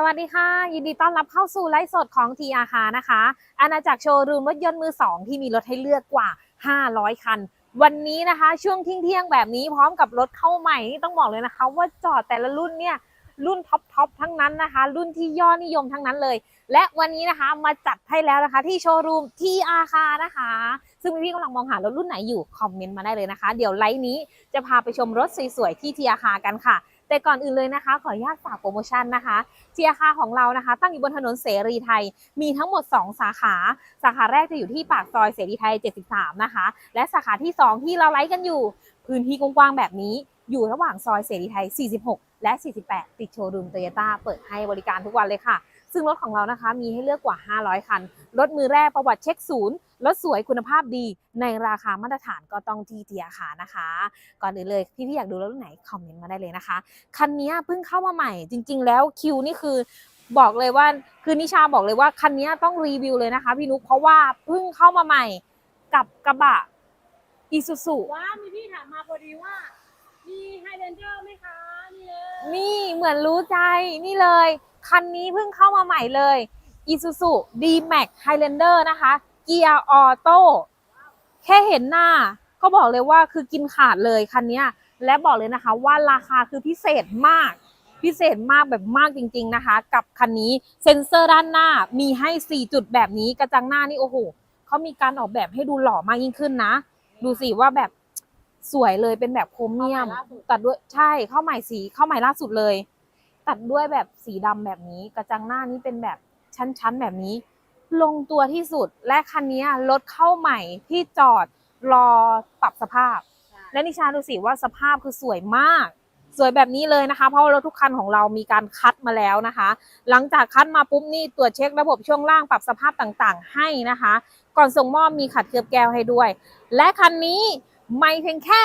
สวัสดีค่ะ ยินดีต้อนรับเข้าสู่ไลฟ์สดของทีอาคานะคะ อาณาจักรโชว์รูมรถยนต์มือสองที่มีรถให้เลือกกว่า 500 คัน วันนี้นะคะ ช่วงเที่ยงๆแบบนี้พร้อมกับรถเข้าใหม่นี่ต้องบอกเลยนะคะ ว่าจอดแต่ละรุ่นเนี่ยรุ่นท็อปทอปทั้งนั้นนะคะ รุ่นที่ยอดนิยมทั้งนั้นเลย และวันนี้นะคะมาจัดให้แล้วนะคะ ที่โชว์รูมทีอาคานะคะ ซึ่งพี่ๆกำลังมองหารถรุ่นไหนอยู่คอมเมนต์มาได้เลยนะคะ เดี๋ยวไลฟ์นี้จะพาไปชมรถสวยๆที่ทีอาคากันค่ะ แต่ก่อนอื่นเลยนะคะ ขออนุญาตฝากโปรโมชั่นนะคะเทีอาคาของเรานะคะ ตั้งอยู่บนถนนเสรีไทย มีทั้งหมด 2 สาขา สาขาแรกจะอยู่ที่ปากซอยเสรีไทย 73 นะคะ และสาขาที่ 2 ที่เราไลฟ์กันอยู่ พื้นที่กว้างๆแบบนี้ อยู่ระหว่างซอยเสรีไทย 46 และ 48 ติดโชว์รูมโตโยต้าเปิดให้บริการทุกวันเลยค่ะ ซึ่งรถของเรานะคะมีให้เลือกกว่า 500 คัน รถมือแรกประวัติเช็คศูนย์ รถสวยคุณภาพดีในราคามาตรฐานก็ต้องที่เทียคานะคะ ก่อนอื่นเลยพี่ๆอยากดูรถรุ่นไหนคอมเมนต์มาได้เลยนะคะ คันนี้เพิ่งเข้ามาใหม่จริง ๆ แล้วคิวนี่คือบอกเลยว่าคือนิชาบอกเลยว่าคันนี้ต้องรีวิวเลยนะคะพี่นุ๊กเพราะว่าเพิ่งเข้ามาใหม่กับกระบะอีซูซูว้ามีพี่ถามมาพอดีว่า มีไฮเดนเจอร์ไหมคะนี่เลยนี่เหมือนรู้ใจนี่เลย คันนี้เพิ่งเข้ามาใหม่เลย Isuzu D-Max Highlander นะคะ เกียร์ออโต้แค่เห็นหน้า ก็บอกเลยว่าคือกินขาดเลยคันนี้และบอกเลยนะคะว่าราคาคือพิเศษมาก พิเศษมากแบบมากจริง ๆนะคะ กับคันนี้เซ็นเซอร์ด้านหน้ามีให้ 4 จุดแบบนี้กระจังหน้านี่โอ้โหเขามีการออกแบบให้ดูหล่อมากยิ่งขึ้นนะ ดูสิว่าแบบสวยเลยเป็นแบบโครเมียม ตัดด้วยใช่เข้าใหม่สีเข้าใหม่ล่าสุดเลย ตัดด้วยแบบสีดำแบบนี้ กระจังหน้านี้เป็นแบบชั้นๆแบบนี้ ลงตัวที่สุดและคันนี้รถเข้าใหม่ที่จอดรอปรับสภาพ และนิชาดูสิว่าสภาพคือสวยมาก สวยแบบนี้เลยนะคะ เพราะว่ารถทุกคันของเรามีการคัดมาแล้วนะคะ หลังจากคัดมาปุ๊บนี่ตรวจเช็คระบบช่วงล่างปรับสภาพต่างๆ ให้นะคะ ก่อนส่งมอบมีขัดเกลือบแก้วให้ด้วย และคันนี้ไม่เพียงแค่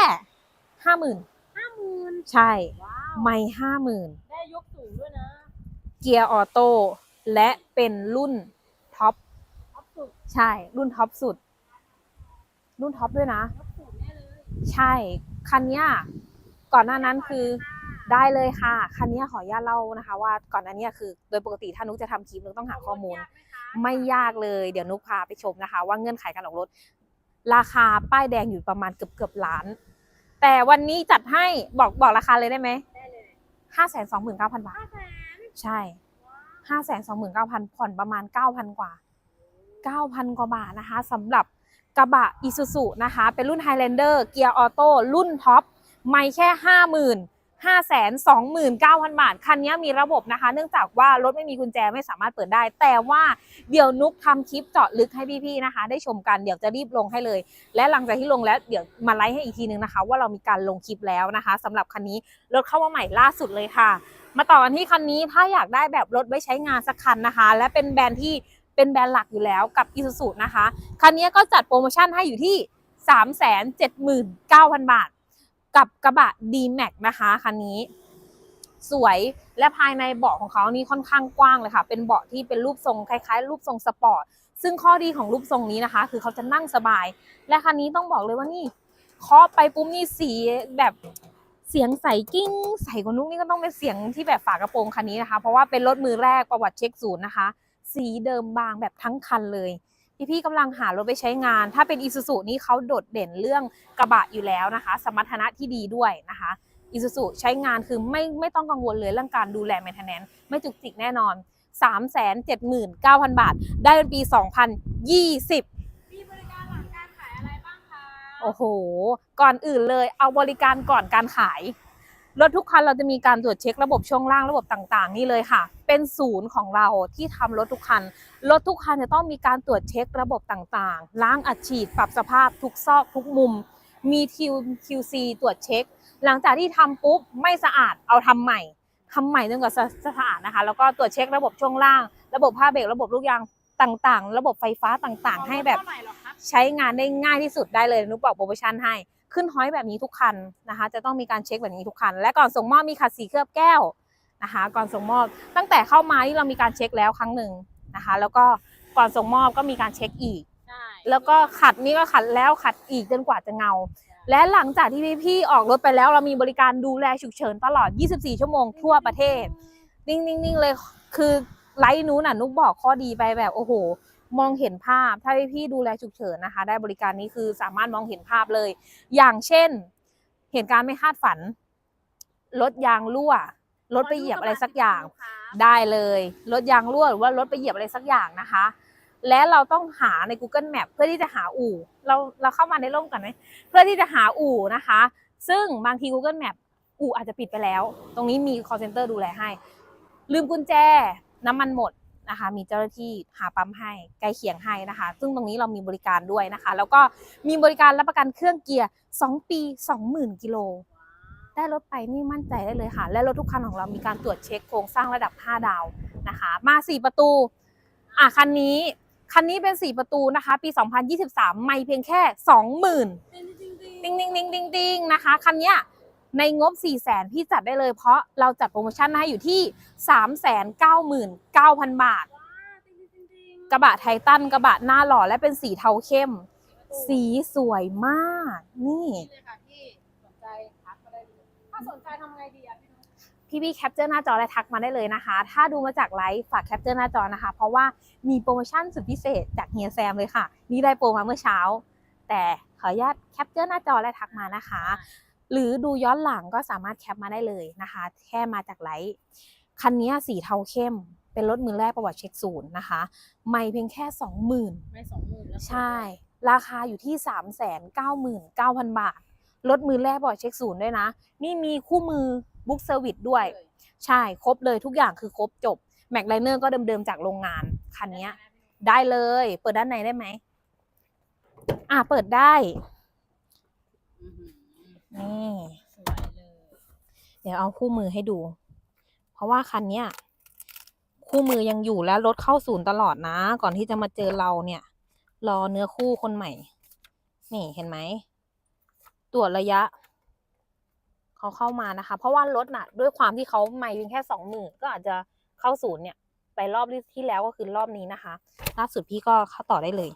ห้าหมื่นห้าหมื่นใช่ว้าวไม่ห้าหมื่นได้ยกสูงด้วยนะ เกียร์ออโต้และเป็นรุ่นท็อปท็อปสุด ใช่ รุ่นท็อปสุด รุ่นท็อปด้วยนะท็อปสุดแน่เลยใช่ คันเนี้ยก่อนหน้านั้นคือได้เลยค่ะ คันเนี้ยขออนุญาตเล่านะคะ ว่าก่อนหน้านี้คือ โดยปกติถ้านุกจะทำคลิปนุกต้องหาข้อมูล ไม่ยากเลย เดี๋ยวนุกพาไปชมนะคะ ว่าเงื่อนไขการออกรถ ราคาป้ายแดงอยู่ประมาณเกือบเกือบๆล้าน แต่วันนี้จัดให้บอกบอกราคาเลยได้ไหมได้เลยห้าแสนสองหมื่นเก้าพันบาทห้าแสนใช่ห้าแสนสองหมื่นเก้าพันผ่อนประมาณเก้าพันกว่า เก้าพันกว่าบาทนะคะสำหรับกระบะอีซูซูนะคะ เป็นรุ่น Highlander เกียร์ออโต้รุ่นท็อปไม่แค่ห้าหมื่นห้าแสนสองหมื่นเก้าพันบาท คันนี้มีระบบนะคะ เนื่องจากว่ารถไม่มีกุญแจไม่สามารถเปิดได้ แต่ว่าเดี๋ยวนุกทำคลิปเจาะลึกให้พี่ๆนะคะ ได้ชมกันเดี๋ยวจะรีบลงให้เลย และหลังจากที่ลงแล้วเดี๋ยวมาไลฟ์ให้อีกทีนึงนะคะ ว่าเรามีการลงคลิปแล้วนะคะสำหรับคันนี้รถเข้ามาใหม่ล่าสุดเลยค่ะ มาต่อกันที่คันนี้ถ้าอยากได้แบบรถไว้ใช้งานสักคันนะคะ และเป็นแบรนด์ที่ เป็นแบรนด์หลักอยู่แล้วกับ i s u z u นะคะ คันนี้ก็จัดโปรโมชั่นให้อยู่ที่ 379,000 บาท กับกระบะ D-Max นะคะคันนี้ สวยและภายในเบาะของเขานี่ค่อนข้างกว้างเลยค่ะ เป็นเบาะที่เป็นรูปทรงคล้ายๆ รูปทรงสปอร์ต ซึ่งข้อดีของรูปทรงนี้นะคะ คือเขาจะนั่งสบาย และคันนี้ต้องบอกเลยว่านี่เคาะไปปุ๊บนี่สีแบบเสียงใสกิ้งใสกว่านุกนี่ก็ต้องเป็นเสียงที่แบบฝากระโปรงคันนี้นะคะ เพราะว่าเป็นรถมือแรกประวัติเช็คศูนย์นะคะ สีเดิมบางแบบทั้งคันเลย พี่ๆกำลังหารถไปใช้งาน ถ้าเป็นอีซูซูนี่เขาโดดเด่นเรื่องกระบะอยู่แล้วนะคะ สมรรถนะที่ดีด้วยนะคะอีซูซูใช้งานคือไม่ไม่ต้องกังวลเลยเรื่องการดูแลแมนเทนแนนไม่จุกจิกแน่นอน 379,000 บาท ได้เป็นปี 2020มีบริการหลังการขายอะไรบ้างคะโอ้โห ก่อนอื่นเลย เอาบริการก่อนการขาย รถทุกคันเราจะมีการตรวจเช็คระบบช่วงล่างระบบต่างๆ นี่เลยค่ะ เป็นศูนย์ของเราที่ทำรถทุกคัน รถทุกคันจะต้องมีการตรวจเช็คระบบต่างๆ ล้างอัดฉีด ปรับสภาพทุกซอกทุกมุม มี QC ตรวจเช็ค หลังจากที่ทำปุ๊บไม่สะอาดเอาทำใหม่ทำใหม่จนกว่าจะสะอาดนะคะ แล้วก็ตรวจเช็คระบบช่วงล่าง ระบบผ้าเบรกระบบลูกยางต่างๆ ระบบไฟฟ้าต่างๆ ให้แบบเท่าไหร่หรอครับใช้งานได้ง่ายที่สุดได้เลยนุกบอกโปรโมชั่นให้ขึ้นฮอยแบบนี้ทุกคันนะคะ จะต้องมีการเช็คแบบนี้ทุกคัน และก่อนส่งมอบมีขัดสีเคลือบแก้ว นะคะ ก่อนส่งมอบ ตั้งแต่เข้ามาที่เรามีการเช็คแล้วครั้งหนึ่งนะคะ แล้วก็ก่อนส่งมอบก็มีการเช็คอีก ใช่แล้วก็ขัดนี่ก็ขัดแล้วขัดอีกจนกว่าจะเงา และหลังจากที่พี่ๆออกรถไปแล้ว เรามีบริการดูแลฉุกเฉินตลอด 24 ชั่วโมงทั่วประเทศ นิ่งๆๆเลยคือไลฟ์นู้นน่ะนุกบอกข้อดีไปแบบโอ้โห มองเห็นภาพ ถ้าพี่ดูแลฉุกเฉินนะคะ ได้บริการนี้คือสามารถมองเห็นภาพเลย อย่างเช่น เหตุการณ์ไม่คาดฝัน รถยางรั่ว รถไปเหยียบอะไรสักอย่าง ได้เลยรถยางรั่วหรือว่ารถไปเหยียบอะไรสักอย่างนะคะ และเราต้องหาใน Google Map เพื่อที่จะหาอู่ เราเราเข้ามาในร่มกันไหมเพื่อที่จะหาอู่นะคะ ซึ่งบางที Google Map อู่อาจจะปิดไปแล้ว ตรงนี้มี call center ดูแลให้ ลืมกุญแจน้ำมันหมดนะคะ มีเจ้าหน้าที่หาปั๊มให้ใกล้เคียงให้นะคะ ซึ่งตรงนี้เรามีบริการด้วยนะคะ แล้วก็มีบริการรับประกันเครื่องเกียร์ 2 ปี 20,000กิโล ได้รถไปนี่มั่นใจได้เลยค่ะ และรถทุกคันของเรามีการตรวจเช็คโครงสร้างระดับ 5 ดาวนะคะ มา 4 ประตูอะคันนี้คันนี้เป็น 4 ประตูนะคะ ปี 2023 ไม่เพียงแค่ 20,000จริงจริงจริงติงติงติงติงติงนะคะ คันเนี้ยในงบ 4 0 0 0 0 0พี่จัดได้เลยเพราะเราจัดโปรโมชั่นให้อยู่ที่ 399,000 บาท กระบะไททันกระบะหน้าหล่อและเป็นสีเทาเข้ม สีสวยมาก นี่ สนใจทำไงดีอะพี่นุ๊กพี่พี่ๆแคปเจอร์หน้าจอและทักมาได้เลยนะคะ ถ้าดูมาจากไลฟ์ฝากแคปเจอร์หน้าจอนะคะ เพราะว่ามีโปรโมชั่นสุดพิเศษจากเฮียแซมเลยค่ะ นี่ได้โปรมาเมื่อเช้า แต่ขออนุญาตแคปเจอร์หน้าจอและทักมานะคะ หรือดูย้อนหลังก็สามารถแคปมาได้เลยนะคะ แค่มาจากไลฟ์คันนี้สีเทาเข้ม เป็นรถมือแรกประวัติเช็คศูนย์นะคะ ไม่เพียงแค่20,000ไม่สองหมื่นแล้วใช่ ราคาอยู่ที่3 9 9 0 0 0บาท รถมือแรกบอดเช็คศูนย์ด้วยนะ นี่มีคู่มือบุ๊กเซอร์วิสด้วย ใช่ครบเลยทุกอย่างคือครบจบแม็กไลเนอร์ก็เดิมๆจากโรงงานคันเนี้ยได้เลย เปิดด้านในได้ไหมอะเปิดได้อื้อหือนี่สวยเลยเดี๋ยวเอาคู่มือให้ดู เพราะว่าคันเนี้ยคู่มือยังอยู่และรถเข้าศูนย์ตลอดนะ ก่อนที่จะมาเจอเราเนี่ย รอเนื้อคู่คนใหม่ นี่เห็นไหม ตรวจระยะเขาเข้ามานะคะ เพราะว่ารถน่ะ ด้วยความที่เขาไม่เพียงแค่สองหมื่นก็อาจจะเข้าศูนย์เนี่ย ไปรอบที่แล้วก็คือรอบนี้นะคะล่าสุดพี่ก็เข้าต่อได้เลย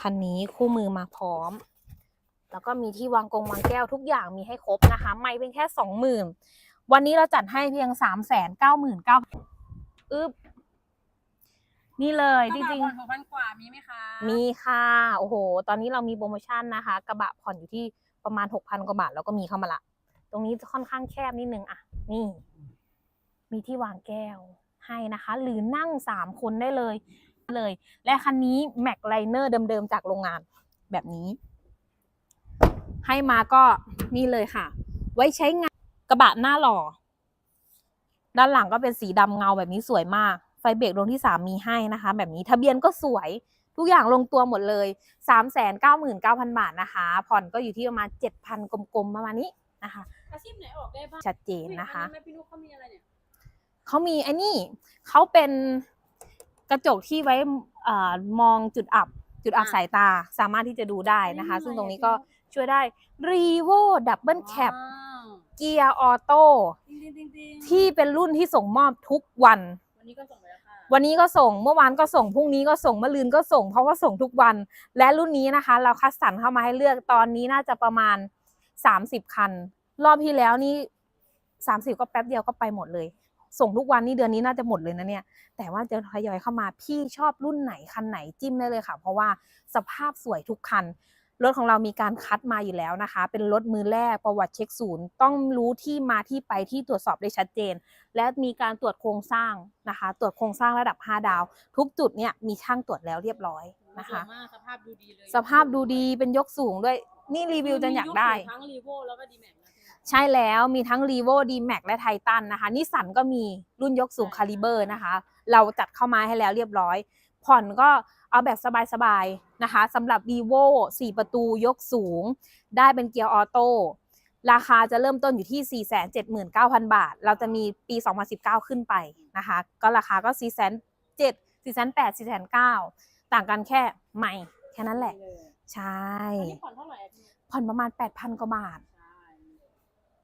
คันนี้คู่มือมาพร้อม แล้วก็มีที่วางกงวางแก้วทุกอย่างมีให้ครบนะคะ ไม่เป็นแค่สองหมื่นวันนี้เราจัดให้เพียงสามแสนเก้าหมื่นเก้าอึ๊บ นี่เลยจริงหกพันกว่ามีไหมคะๆมีค่ะ โอ้โห ตอนนี้เรามีโปรโมชั่นนะคะ กระบะผ่อนอยู่ที่ประมาณหกพันกว่าบาทแล้วก็มีเข้ามาละ ตรงนี้จะค่อนข้างแคบนิดนึงอะ นี่ มีที่วางแก้วให้นะคะ หรือนั่งสามคนได้เลยเลย และคันนี้แม็กไลเนอร์เดิมๆจากโรงงานแบบนี้ ให้มาก็นี่เลยค่ะ ไว้ใช้งานกระบะหน้าหล่อ ด้านหลังก็เป็นสีดำเงาแบบนี้สวยมากไฟ เบรกดวงที่สามมีให้นะคะ แบบนี้ทะเบียนก็สวยทุกอย่างลงตัวหมดเลยสามแสนเก้าหมื่นเก้าพันบาทนะคะ ผ่อนก็อยู่ที่ประมาณเจ็ดพันกลมๆ ประมาณนี้นะคะ อาชีพไหนออกได้บ้างชัดเจนนะคะอุ๊ยอัแม่พี่นุ๊กเขามีอะไรเนี่ยเขามีไอ้นี่เขาเป็นกระจกที่ไว้เอ่อมองจุดอับ จุดอับอ่าสายตาสามารถที่จะดูได้นะคะอันนี้ซึ่งตรงนี้อะไรก็อะช่วยได้ r e v o Double Cab ว้าวเกียร์ออโต้จริงจริงจริงที่เป็นรุ่นที่ส่งมอบทุกวันวันนี้ก็ส่งไปแล้ วันนี้ก็ส่งเมื่อวานก็ส่งพรุ่งนี้ก็ส่งมะรืนก็ส่ง เพราะว่าส่งทุกวัน และรุ่นนี้นะคะ เราคัดสรรเข้ามาให้เลือกตอนนี้น่าจะประมาณ 30 คัน รอบที่แล้วนี่30 ก็แป๊บเดียวก็ไปหมดเลย ส่งทุกวันนี่เดือนนี้น่าจะหมดเลยนะเนี่ย แต่ว่าจะทยอยเข้ามาพี่ชอบรุ่นไหนคันไหนจิ้มได้เลยค่ะ เพราะว่าสภาพสวยทุกคัน รถของเรามีการคัดมาอยู่แล้วนะคะ เป็นรถมือแรกประวัติเช็คศูนย์ ต้องรู้ที่มาที่ไปที่ตรวจสอบได้ชัดเจน และมีการตรวจโครงสร้างนะคะ ตรวจโครงสร้างระดับ 5 ดาว ทุกจุดเนี่ยมีช่างตรวจแล้วเรียบร้อยนะคะสวยมากสภาพดูดีเลยสภาพดูดีเป็นยกสูงด้วยนี่รีวิวจะอยากได้มีทั้งรีโวแล้วก็ดีแม็กนะพี่นุ๊กใช่แล้วมีทั้ง r e v o d m a x และ Titan นะคะนิสสันก็มีรุ่นยกสูงใช่คาลิเบอร์นะคะ เราจัดเข้ามาให้แล้วเรียบร้อย ผ่อนก็ เอาแบบสบายๆนะคะสำหรับ r e v o 4 ประตูยกสูง ได้เป็นเกียร์ออโต้ราคาจะเริ่มต้นอยู่ที่ 479,000 บาท เราจะมีปี 2019 ขึ้นไปนะคะ ก็ราคาก็ 4 7 0 0 0 4 8 0 0 4 9ต่างกันแค่ใหม่ แค่นั้นแหละ ใช่ผ่อนเท่าไหร่ผ่อนประมาณ 8,000 กว่าบาท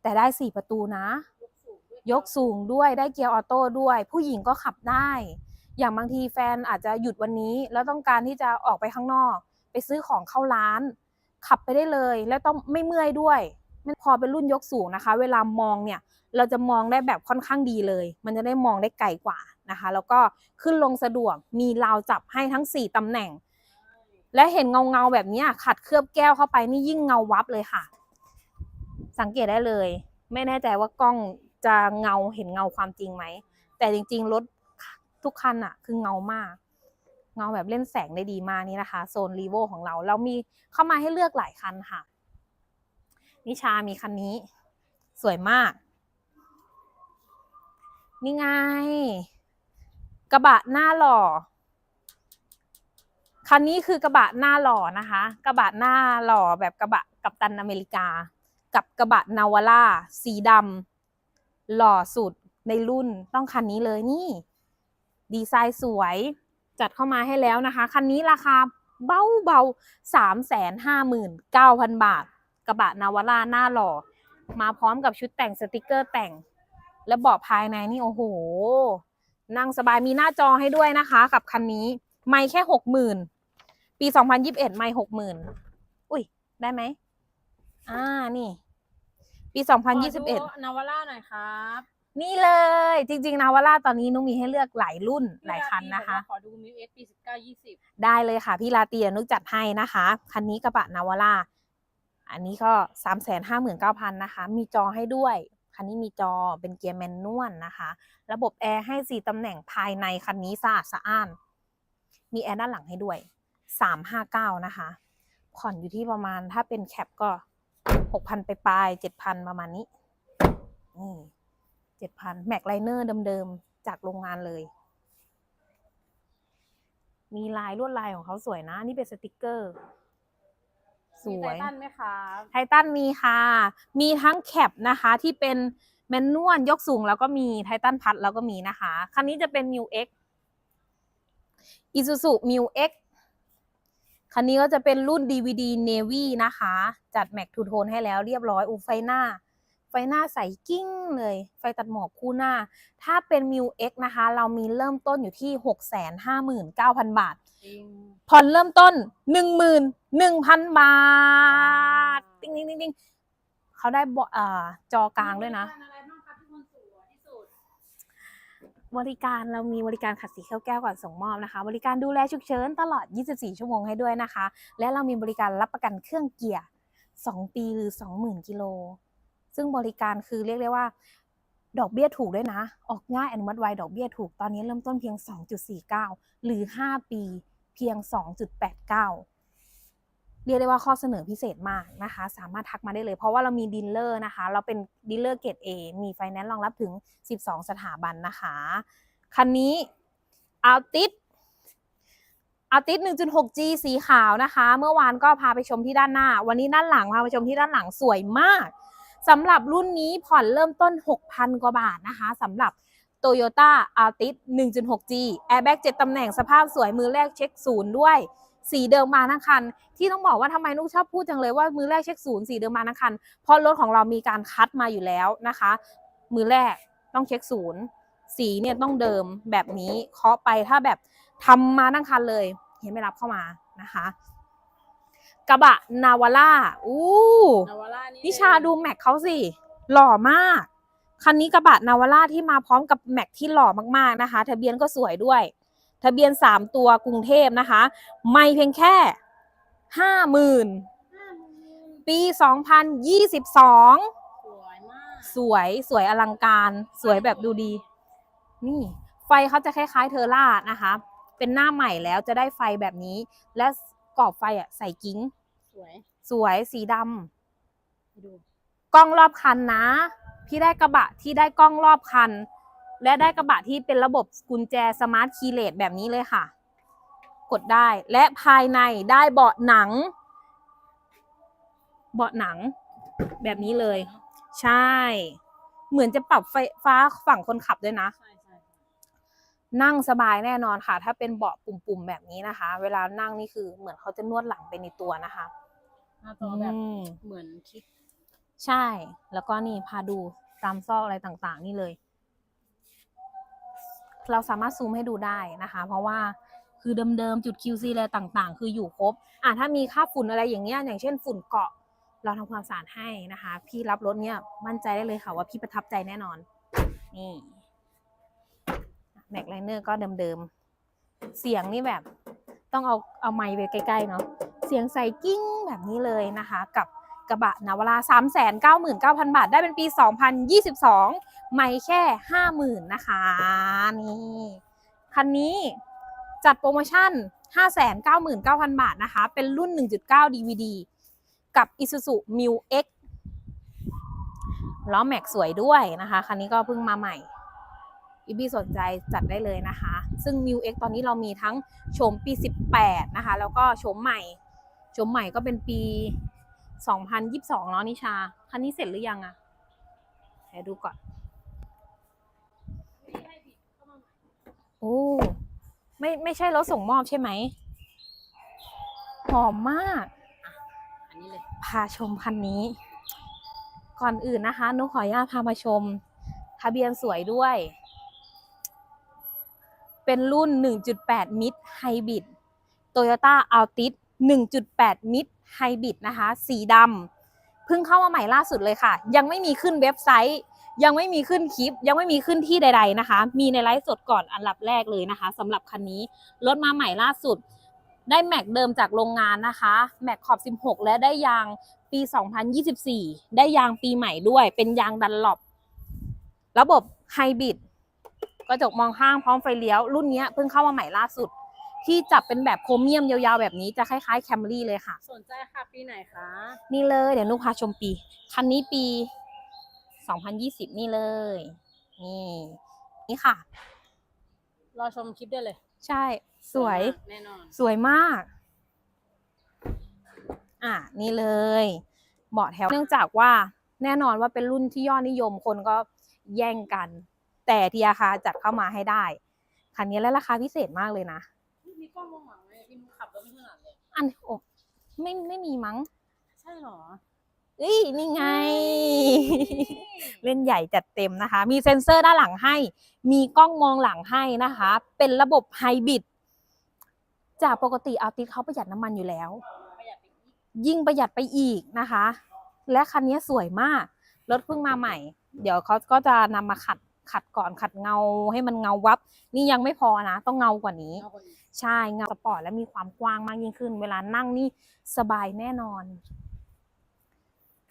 แต่ได้ 4 ประตูนะ ยกสูงด้วยได้เกียร์ออโต้ด้วย ผู้หญิงก็ขับได้ อย่างบางทีแฟนอาจจะหยุดวันนี้ แล้วต้องการที่จะออกไปข้างนอก ไปซื้อของเข้าร้าน ขับไปได้เลย แล้วต้องไม่เมื่อยด้วยมันพอเป็นรุ่นยกสูงนะคะ เวลามองเนี่ยเราจะมองได้แบบค่อนข้างดีเลย มันจะได้มองได้ไกลกว่านะคะ แล้วก็ขึ้นลงสะดวกมีราวจับให้ทั้ง 4ตำแหน่ง และเห็นเงาเงาแบบนี้ขัดเคลือบแก้วเข้าไปนี่ยิ่งเงาวับเลยค่ะ สังเกตได้เลย ไม่แน่ใจว่ากล้องจะเงาเห็นเงาความจริงไหมแต่จริง ๆ รถ ทุกคันอะคือเงามาก เงาแบบเล่นแสงได้ดีมากนี่นะคะ โซนรีโวของเรา เรามีเข้ามาให้เลือกหลายคันค่ะ นิชามีคันนี้ สวยมาก นี่ไง กระบะหน้าหล่อ คันนี้คือกระบะหน้าหล่อนะคะ กระบะหน้าหล่อแบบกระบะกัปตันอเมริกา กับกระบะนาวาร่าสีดำหล่อสุดในรุ่นต้องคันนี้เลยนี่ ดีไซน์สวยจัดเข้ามาให้แล้วนะคะ คันนี้ราคาเบาเบาสามแสนห้าหมื่นเก้าพันบาท กระบะนาวาราหน้าหล่อ มาพร้อมกับชุดแต่งสติกเกอร์แต่ง และเบาะภายในนี่โอ้โห นั่งสบายมีหน้าจอให้ด้วยนะคะ กับคันนี้ ไม่แค่หกหมื่นปีสองพันยิบเอ็ดไม่หกหมื่นอุ้ย ได้ไหมอ่านี่ ปีสองพันยี่สิบเอ็ดนาวาราหน่อยครับ นี่เลย จริง ๆนาวาร่าตอนนี้นุ้งมีให้เลือกหลายรุ่นหลายคันนะคะ ขอดูมิวเอสปีสิบเก้ายี่สิบได้เลยค่ะ พี่ลาเตียนุกจัดให้นะคะ คันนี้กระบะนาวาร่าอันนี้ก็สามแสนห้าหมื่นเก้าพันนะคะ มีจอให้ด้วย คันนี้มีจอเป็นเกียร์แมนนวลนะคะ ระบบแอร์ให้สี่ตำแหน่งภายในคันนี้สะอาดสะอ้าน มีแอร์ด้านหลังให้ด้วยสามห้าเก้านะคะ ผ่อนอยู่ที่ประมาณถ้าเป็นแคปก็หกพันไปปลายเจ็ดพันประมาณนี้นี่ เจ็ดพันแม็กไลเนอร์เดิมๆ จากโรงงานเลย มีลายลวดลายของเขาสวยนะ นี่เป็นสติกเกอร์สมีวไทยทันไหมครับไททันมีค่ะ มีทั้งแคปนะคะที่เป็นแมนนวลยกสูงแล้วก็มีไททันพัดแล้วก็มีนะคะ คันนี้จะเป็น m ิว X Isuzu m ิว X คันนี้ก็จะเป็นรุ่น DVD Navy นะคะ จัดแม็กทูโทนให้แล้วเรียบร้อยอูไฟหน้า ไฟหน้าใสกิ้งเลย ไฟตัดหมอกคู่หน้า ถ้าเป็น m ิว X นะคะ เรามีเริ่มต้นอยู่ที่ 659,000 บาทจริงผ่อนเริ่มต้นหนึ่งหมื่นหนึ่งพันบาท ติ๊งติ๊งติ๊งติ๊งเขาได้บอ่าจอกลางด้วยนะมีบริการอะไรบ้างครับที่คนสวยที่สุดบริการเรามีบริการขัดสีแก้วแก้วก่อนส่งมอบนะคะ บริการดูแลฉุกเฉินตลอด 24 ชั่วโมงให้ด้วยนะคะ และเรามีบริการรับประกันเครื่องเกียร์ 2 ปีหรือ 20,000 กิโล ซึ่งบริการคือเรียกได้ว่า ดอกเบี้ยถูกด้วยนะ ออกง่ายอนุมัติไวดอกเบี้ยถูกตอนนี้เริ่มต้นเพียง 2.49 หรือ 5 ปีเพียง 2.89 เรียกได้ว่าข้อเสนอพิเศษมากนะคะ สามารถทักมาได้เลย เพราะว่าเรามีดีลเลอร์นะคะ เราเป็นดีลเลอร์เกรด A มีไฟแนนซ์รองรับถึง 12 สถาบันนะคะ คันนี้อัลติสอัลติส 1.6G สีขาวนะคะ เมื่อวานก็พาไปชมที่ด้านหน้า วันนี้ด้านหลังพาไปชมที่ด้านหลังสวยมาก สำหรับรุ่นนี้ผ่อนเริ่มต้น 6,000 กว่าบาทนะคะสำหรับ Toyota Altis 1.6G Airbag 7 ตำแหน่งสภาพสวยมือแรกเช็คศูนย์ด้วย สีเดิมมาทั้งคัน ที่ต้องบอกว่าทำไมนุกชอบพูดจังเลยว่ามือแรกเช็คศูนย์สีเดิมมาทั้งคัน เพราะรถของเรามีการคัดมาอยู่แล้วนะคะ มือแรกต้องเช็คศูนย์สีเนี่ยต้องเดิมแบบนี้เคาะไปถ้าแบบทำมาทั้งคันเลยเห็นไม่รับเข้ามานะคะ กระบะนาวาร่าอู้นาวาร่านี่นิชาดูแม็กเขาสิ หล่อมาก คันนี้กระบะนาวาร่าที่มาพร้อมกับแม็กที่หล่อมากๆนะคะ ทะเบียนก็สวยด้วย ทะเบียน3ตัวกรุงเทพนะคะ ไม่เพียงแค่ห้าหมื่นห้าหมื่นปี2022สวยมากสวยสวยอลังการ สวยแบบดูดี นี่ ไฟเขาจะคล้ายๆเทอร่านะคะ เป็นหน้าใหม่แล้วจะได้ไฟแบบนี้และ กรอบไฟอะใส่กิ้ง สวยสวยสีดำให้ดูกล้องรอบคันนะ พี่ได้กระบะที่ได้กล้องรอบคัน และได้กระบะที่เป็นระบบกุญแจสมาร์ทคีย์เลสแบบนี้เลยค่ะ กดได้และภายในได้เบาะหนัง เบาะหนัง แบบนี้เลย ใช่ เหมือนจะปรับไฟฟ้าฝั่งคนขับด้วยนะ ใช่ใช่ นั่งสบายแน่นอนค่ะ ถ้าเป็นเบาะปุ่มๆแบบนี้นะคะ เวลานั่งนี่คือเหมือนเขาจะนวดหลังไปในตัวนะคะหน้าจอแบบอืมเหมือนคลิกใช่ แล้วก็นี่พาดูตามซอกอะไรต่างๆ นี่เลย เราสามารถซูมให้ดูได้นะคะ เพราะว่าคือเดิมๆจุด QC อะไรต่างๆ คืออยู่ครบ อะถ้ามีค่าฝุ่นอะไรอย่างเงี้ยอย่างเช่นฝุ่นเกาะ เราทำความสะอาดให้นะคะ พี่รับรถเนี่ยมั่นใจได้เลยค่ะว่าพี่ประทับใจแน่นอน นี่ แม็กไลเนอร์ก็เดิมๆ เสียงนี่แบบต้องเอาเอาไมค์ไปใกล้ๆเนาะเสียงใส่กิ้งแบบนี้เลยนะคะ กับกระบะนาวาร่า3 9 9 9 0 0 0 บาท ได้เป็นปี 2022 ไม่แค่ 50,000 นะคะนี่คันนี้จัดโปรโมชั่น 599,000 บาทนะคะ เป็นรุ่น 1.9 DVD กับ Isuzu m u X ล้อแม็กสวยด้วยนะคะ คันนี้ก็เพิ่งมาใหม่ อีบีสนใจจัดได้เลยนะคะ ซึ่ง m u X ตอนนี้เรามีทั้งโฉมปี 18 นะคะ แล้วก็โฉมใหม่โฉมใหม่ก็เป็นปี 2022เนาะนิชา คันนี้เสร็จหรือยังอะเดี๋ยวดูก่อน โอ้ ไม่ไม่ใช่รถส่งมอบใช่ไหม หอมมากอันนี้เลย พาชมคันนี้ ก่อนอื่นนะคะนุขออนุญาตพามาชม ทะเบียนสวยด้วย เป็นรุ่น 1.8 มิดไฮบริด Toyota Altis 1.8 มิดไฮบริดนะคะ สีดำเพิ่งเข้ามาใหม่ล่าสุดเลยค่ะ ยังไม่มีขึ้นเว็บไซต์ ยังไม่มีขึ้นคลิป ยังไม่มีขึ้นที่ใด ๆนะคะ มีในไลฟ์สดก่อนอันดับแรกเลยนะคะสำหรับคันนี้ รถมาใหม่ล่าสุด ได้แม็กเดิมจากโรงงานนะคะ แม็กขอบ 16 และได้ยางปี 2024 ได้ยางปีใหม่ด้วย เป็นยางดันหลบระบบไฮบริด ระจกมองข้างพร้อมไฟเลี้ยว รุ่นเนี้ยเพิ่งเข้ามาใหม่ล่าสุด ที่จับเป็นแบบโครเมียมยาวๆแบบนี้จะคล้ายๆแคมรี่เลยค่ะ สนใจค่ะปีไหนคะ นี่เลยเดี๋ยวนุกพาชมปี คันนี้ปี 2020 นี่เลย นี่ นี่ค่ะ รอชมคลิปได้เลย ใช่ สวยมากแน่นอน สวยมาก อะ นี่เลยเบาะแถวเนื่องจากว่าแน่นอนว่าเป็นรุ่นที่ยอดนิยมคนก็แย่งกัน แต่ทีอาคาจัดเข้ามาให้ได้คันนี้แล้วราคาพิเศษมากเลยนะมีกล้องมองหลังไหมพี่นุ๊กขับรถไม่ถนัดเลยอันโอ้ไม่ไม่มีมั้ง ใช่เหรอเอ้ยนี่ไง เล่นใหญ่จัดเต็มนะคะ มีเซ็นเซอร์ด้านหลังให้ มีกล้องมองหลังให้นะคะ เป็นระบบไฮบริดจากปกติเอาติสเขาประหยัดน้ำมันอยู่แล้วประหยัดไปอีกยิ่งประหยัดไปอีกนะคะ และคันนี้สวยมาก รถเพิ่งมาใหม่ เดี๋ยวเขาก็จะนำมาขัด ขัดก่อนขัดเงาให้มันเงาวับ นี่ยังไม่พอนะ ต้องเงากว่านี้เอาคนนี้ ใช่เงาสปอร์ตและมีความกว้างมากยิ่งขึ้น เวลานั่งนี่สบายแน่นอน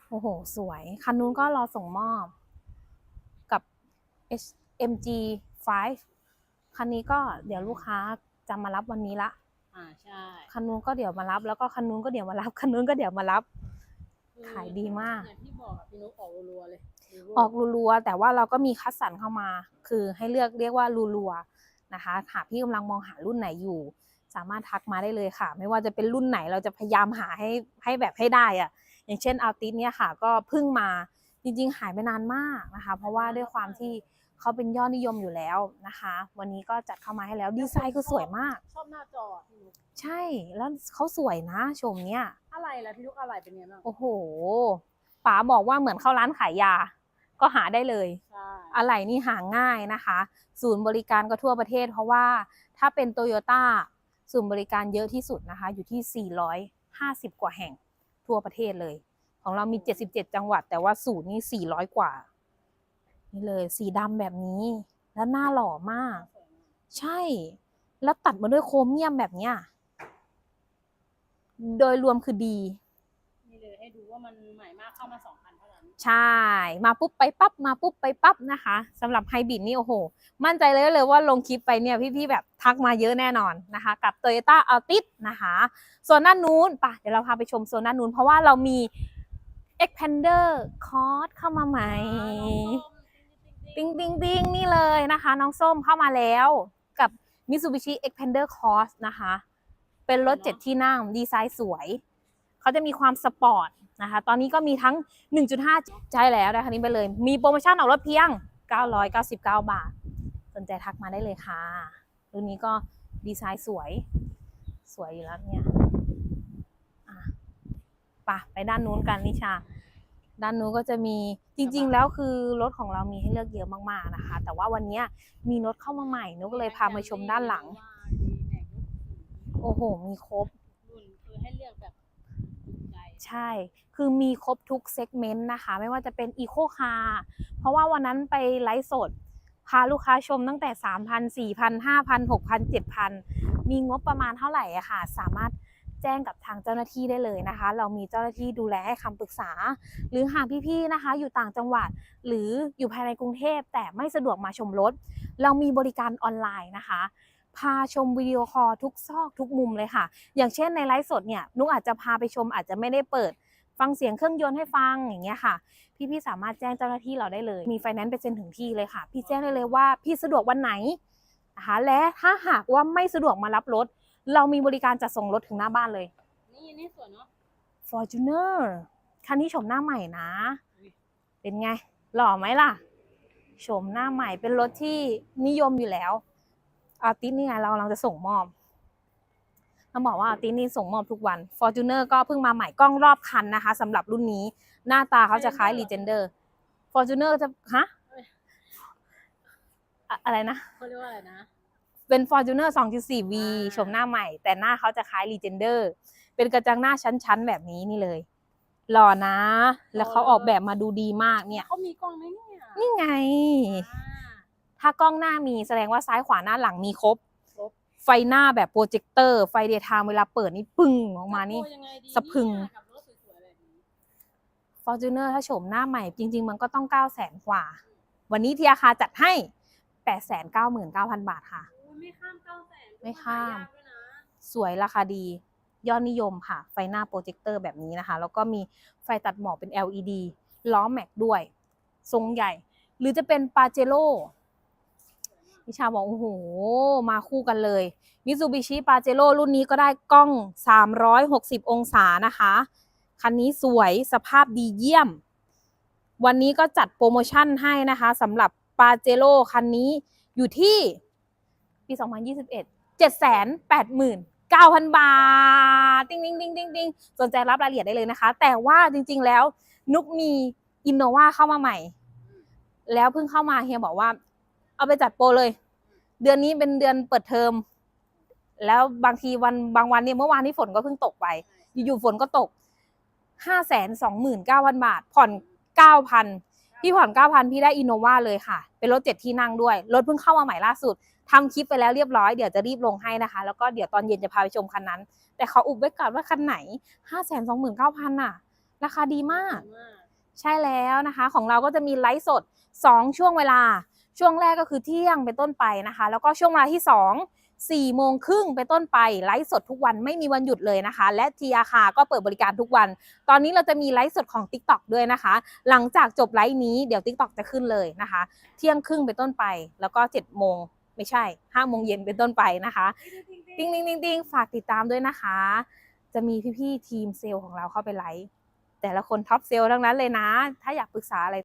โอ้โห สวยคันนู้นก็รอส่งมอบกับ MG 5คันนี้ก็เดี๋ยวลูกค้าจะมารับวันนี้ละอ่าใช่คันนู้นก็เดี๋ยวมารับ แล้วก็คันนู้นก็เดี๋ยวมารับคันนู้นก็เดี๋ยวมารับคือขายดีมากอย่างที่บอกอะพี่นุ๊กออกรัวๆเลยรัวๆ ออกรัวๆ แต่ว่าเราก็มีคัดสรรเข้ามา คือให้เลือกเรียกว่ารัวๆนะคะ หากพี่กำลังมองหารุ่นไหนอยู่ สามารถทักมาได้เลยค่ะ ไม่ว่าจะเป็นรุ่นไหนเราจะพยายามหาให้ให้แบบให้ได้อะอย่างเช่นอัลติสเนี่ยค่ะ ก็เพิ่งมาจริงๆ หายไปนานมากนะคะ เพราะว่าด้วยความที่เขาเป็นยอดนิยมอยู่แล้วนะคะ วันนี้ก็จัดเข้ามาให้แล้วดีไซน์คือสวยมากชอบหน้าจออะพี่นุ๊กใช่แล้วเขาสวยนะชมเนี่ยอะไรล่ะพี่นุ๊กอะไรเป็นไงบ้างโอ้โหป๋าบอกว่าเหมือนเข้าร้านขายยา ก็หาได้เลยใช่อะไหล่นี่หาง่ายนะคะ ศูนย์บริการก็ทั่วประเทศ เพราะว่าถ้าเป็นโตโยต้าศูนย์บริการเยอะที่สุดนะคะ อยู่ที่ 450 กว่าแห่งทั่วประเทศเลย ของเรามี 77 จังหวัด แต่ว่าศูนย์นี่ 400 กว่า นี่เลยสีดำแบบนี้ แล้วหน้าหล่อมากสวยมากใช่ แล้วตัดมาด้วยโครเมียมแบบเนี้ยโดยรวมคือดี นี่เลยให้ดูว่ามันใหม่มากเข้ามาสองพันเท่านั้น ใช่ มาปุ๊บไปปั๊บมาปุ๊บไปปั๊บนะคะสำหรับไฮบริดนี่โอ้โห มั่นใจเลยเลยว่าลงคลิปไปเนี่ยพี่ๆแบบทักมาเยอะแน่นอนนะคะ กับ Toyota Altis นะคะส่วนด้านนู้นปะเดี๋ยวเราพาไปชมโซนด้านนู้นเพราะว่าเรามี Expander Cross เข้ามาใหม่ติงติงติงนี่เลยนะคะ น้องส้มเข้ามาแล้วกับ Mitsubishi Expander Cross นะคะ เป็นรถเจ็ดที่นั่งดีไซน์สวย เขาจะมีความสปอร์ต นะคะ ตอนนี้ก็มีทั้ง 1.5 ใช่แล้วนะคะนี้ไปเลย มีโปรโมชั่นออกรถเพียง 999 บาท สนใจทักมาได้เลยค่ะ รุ่นนี้ก็ดีไซน์สวย สวยอยู่แล้วเนี่ยไปะไปด้านนู้นกันนิชา ด้านนู้นก็จะมีจริง ๆ แล้วคือรถของเรามีให้เลือกเยอะมากๆนะคะ แต่ว่าวันนี้มีรถเข้ามาใหม่นุก็เลยพามาชมด้านหลัง โอ้โห มีครบ ใช่ คือมีครบทุกเซกเมนต์นะคะ ไม่ว่าจะเป็นอีโคคาร์เพราะว่าวันนั้นไปไลฟ์สด พาลูกค้าชมตั้งแต่ 3,000 4,000 5,000 6,000 7,000 มีงบประมาณเท่าไหร่อะค่ะ สามารถแจ้งกับทางเจ้าหน้าที่ได้เลยนะคะ เรามีเจ้าหน้าที่ดูแลให้คำปรึกษา หรือหากพี่ๆนะคะ อยู่ต่างจังหวัด หรืออยู่ภายในกรุงเทพแต่ไม่สะดวกมาชมรถ เรามีบริการออนไลน์นะคะ พาชมวิดีโอคอลทุกซอกทุกมุมเลยค่ะ อย่างเช่นในไลฟ์สดเนี่ยนุกอาจจะพาไปชมอาจจะไม่ได้เปิด ฟังเสียงเครื่องยนต์ให้ฟังอย่างเงี้ยค่ะ พี่ๆสามารถแจ้งเจ้าหน้าที่เราได้เลย มีไฟแนนซ์ไปเซ็นถึงที่เลยค่ะ พี่แจ้งได้เลยว่าพี่สะดวกวันไหนนะคะและถ้าหากว่าไม่สะดวกมารับรถ เรามีบริการจัดส่งรถถึงหน้าบ้านเลย นี่นี่สวยเนาะ Fortuner คันนี้ชมหน้าใหม่นะ เป็นไง หล่อไหมล่ะ ชมหน้าใหม่เป็นรถที่นิยมอยู่แล้ว อาติสนี่ไงเรากำลังจะส่งมอบต้องบอกว่าอาติสนี่ส่งมอบทุกวัน Fortuner ก็เพิ่งมาใหม่กล้องรอบคันนะคะสำหรับรุ่นนี้หน้าตาเขาจะคล้าย Legender Fortuner จะฮะอะอะไรนะเขาเรียกว่าอะไรนะ เป็น Fortuner 2.4V อ่าชมหน้าใหม่ แต่หน้าเขาจะคล้าย Legender เป็นกระจังหน้าชั้นๆ แบบนี้นี่เลย หล่อนะ แล้วเขาออกแบบมาดูดีมากเนี่ยเขามีกล้องไหมเนี่ย นี่ไงอ่า ถ้ากล้องหน้ามีแสดงว่าซ้ายขวาหน้าหลังมีครบครบไฟหน้าแบบโปรเจคเตอร์ ไฟเดย์ไทม์เวลาเปิดนี่ปึ้งออกมานี่โยังไงดีสะพรึงเนี่ยกับรถสวยๆแบบนี้ Fortuner ถ้าโฉมหน้าใหม่จริง ๆ มันก็ต้อง9 0 0 0 0 0กว่า วันนี้ทีอาคาจัดให้899,000บาทค่ะโอ้ยไม่ข้ามเก้าแสนไม่ข้ามด้วยนะสวยราคาดี ยอดนิยมค่ะ ไฟหน้าโปรเจคเตอร์แบบนี้นะคะ แล้วก็มีไฟตัดหมอกเป็น LED ล้อแม็กด้วย ทรงใหญ่ หรือจะเป็นปาเจโร่ นิชาบอกโอ้โห มาคู่กันเลย มิซูบิชิปาเจโร่รุ่นนี้ก็ได้กล้อง 360 องศานะคะ คันนี้สวยสภาพดีเยี่ยม วันนี้ก็จัดโปรโมชั่นให้นะคะสำหรับปาเจโร่คันนี้อยู่ที่ปี 2021 789,000 บาท ติ๊งติ๊งติ๊งติ๊งติ๊งสนใจรับรายละเอียดได้เลยนะคะ แต่ว่าจริง ๆ แล้ว นุกมีอินโนวาเข้ามาใหม่ แล้วเพิ่งเข้ามาเฮียบอกว่า เอาไปจัดโปรเลย เดือนนี้เป็นเดือนเปิดเทอม แล้วบางทีวันบางวันเนี่ยเมื่อวานนี้ฝนก็เพิ่งตกไป อยู่ๆฝนก็ตกห้าแสนสองหมื่นเก้าพันบาท ผ่อนเก้าพันพี่ผ่อนเก้าพันพี่ได้อินโนวาเลยค่ะ เป็นรถเจ็ดที่นั่งด้วย รถเพิ่งเข้ามาใหม่ล่าสุดทำคลิปไปแล้วเรียบร้อยเดี๋ยวจะรีบลงให้นะคะ แล้วก็เดี๋ยวตอนเย็นจะพาไปชมคันนั้น แต่เขาอุบไว้ก่อนว่าคันไหนห้าแสนสองหมื่นเก้าพันอะ ราคาดีมากสวยมากใช่แล้วนะคะ ของเราก็จะมีไลฟ์สด2ช่วงเวลา ช่วงแรกก็คือเที่ยงเป็นต้นไปนะคะ แล้วก็ช่วงเวลาที่2 4โมงครึ่งเป็นต้นไปไลฟ์สดทุกวันไม่มีวันหยุดเลยนะคะ และทีอาคาก็เปิดบริการทุกวัน ตอนนี้เราจะมีไลฟ์สดของ TikTok ด้วยนะคะ หลังจากจบไลฟ์นี้เดี๋ยว TikTok จะขึ้นเลยนะคะ เที่ยงครึ่งเป็นต้นไปแล้วก็7โมงไม่ใช่5โมงเย็นเป็นต้นไปนะคะติ้งติ้งติ้งติ้งฝากติดตามด้วยนะคะ จะมีพี่ๆทีมเซลล์ของเราเข้าไปไลฟ์แต่ละคนท็อปเซลล์ทั้งนั้นเลยนะ ถ้าอยากปรึกษาอะไร